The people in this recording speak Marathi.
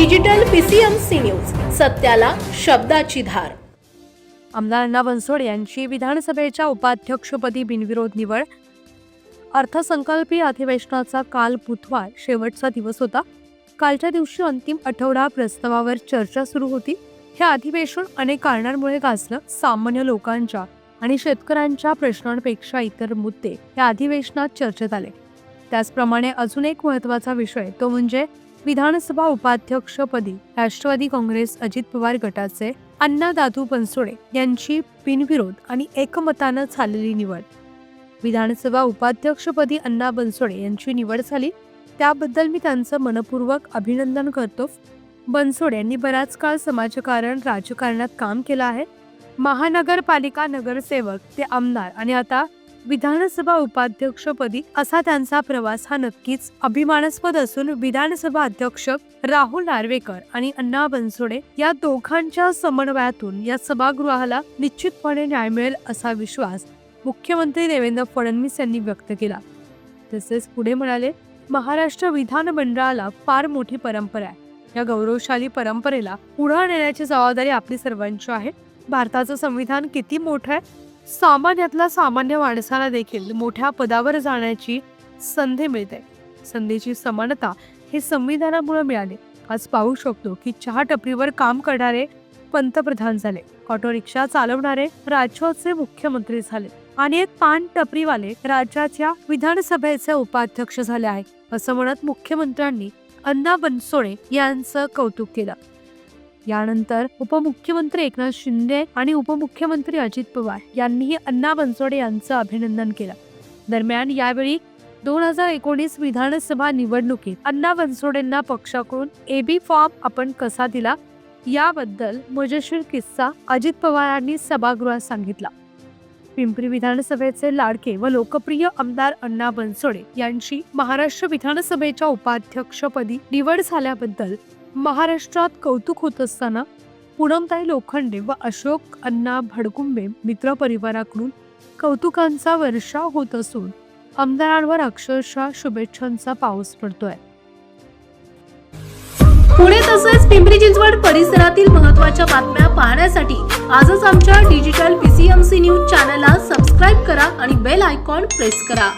डिजिटल पीसीएमसी न्यूज सत्याला शब्दाची धार. आमदार अण्णा बनसोड यांची विधानसभेच्या उपाध्यक्षपदी बिनविरोध निवड. अर्थसंकल्पीय अधिवेशनाचा काल बुधवार शेवटचा दिवस होता. कालच्या दिवशी अंतिम आठवडा प्रस्तावावर चर्चा सुरू होती. हे अधिवेशन अनेक कारणांमुळे गाजलं. सामान्य लोकांच्या आणि शेतकऱ्यांच्या प्रश्नांपेक्षा इतर मुद्दे या अधिवेशनात चर्चेत आले. त्याचप्रमाणे अजून एक महत्त्वाचा विषय तो म्हणजे विधानसभा उपाध्यक्षपदी राष्ट्रवादी काँग्रेस अजित पवार गटाचे अण्णा दादू बनसोडे यांची बिनविरोध आणि एकमतानं झालेली निवड. विधानसभा उपाध्यक्षपदी अण्णा बनसोडे यांची निवड झाली. त्याबद्दल मी त्यांचं मनपूर्वक अभिनंदन करतो. बनसोडे यांनी बराच काळ समाजकारण राजकारणात काम केलं आहे. महानगरपालिका नगरसेवक ते आमदार आणि आता विधानसभा उपाध्यक्षपदी असा त्यांचा प्रवास हा नक्कीच अभिमानास्पद असून विधानसभा अध्यक्ष राहुल नार्वेकर आणि अण्णा बनसोडे या दोघांच्या समन्वयातून या सभागृहाला निश्चितपणे न्याय मिळेल असा विश्वास मुख्यमंत्री देवेंद्र फडणवीस यांनी व्यक्त केला. तसेच पुढे म्हणाले महाराष्ट्र विधानमंडळाला फार मोठी परंपरा आहे. या गौरवशाली परंपरेला पुढे नेण्याची जबाबदारी आपली सर्वांची आहे. भारताचं संविधान किती मोठं आहे? सामान्यातला सामान्य माणसाला देखील मोठ्या पदावर जाण्याची संधी मिळते. संधीची समानता हे संविधानामुळे मिळाले. आज पाहू शकतो की चहा टपरीवर काम करणारे पंतप्रधान झाले. ऑटो रिक्षा चालवणारे राज्याचे मुख्यमंत्री झाले आणि एक पान टपरीवाले राज्याच्या विधानसभेचे उपाध्यक्ष झाले आहे असं म्हणत मुख्यमंत्र्यांनी अण्णा बनसोडे यांचं कौतुक केलं. यानंतर उपमुख्यमंत्री एकनाथ शिंदे आणि उपमुख्यमंत्री अजित पवार यांनीही अण्णा बनसोडे यांचं अभिनंदन केलं. दरम्यान यावेळी दोन हजार एकोणीस विधानसभा निवडणुकीत अण्णा बनसोडेंना पक्षाकडून एबी फॉर्म आपण कसा दिला? याबद्दल मजेशीर किस्सा अजित पवारांनी सभागृहात सांगितला. पिंपरी विधानसभेचे लाडके व लोकप्रिय आमदार अण्णा बनसोडे यांची महाराष्ट्र विधानसभेच्या उपाध्यक्षपदी निवड झाल्याबद्दल महाराष्ट्रात कौतुक होत असताना पूनमताई लोखंडे व अशोक अण्णा भडकुंबे मित्र परिवाराकडून कौतुकांचा वर्षाव होत असून आमदारांवर अक्षरशः शुभेच्छांचा पाऊस पडतोय. पुणे तसेच पिंपरी चिंचवड परिसरातील महत्त्वाच्या बातम्या पाहण्यासाठी आजच आमच्या डिजिटल पीसीएमसी न्यूज चॅनलला सबस्क्राईब करा आणि बेल आयकॉन प्रेस करा.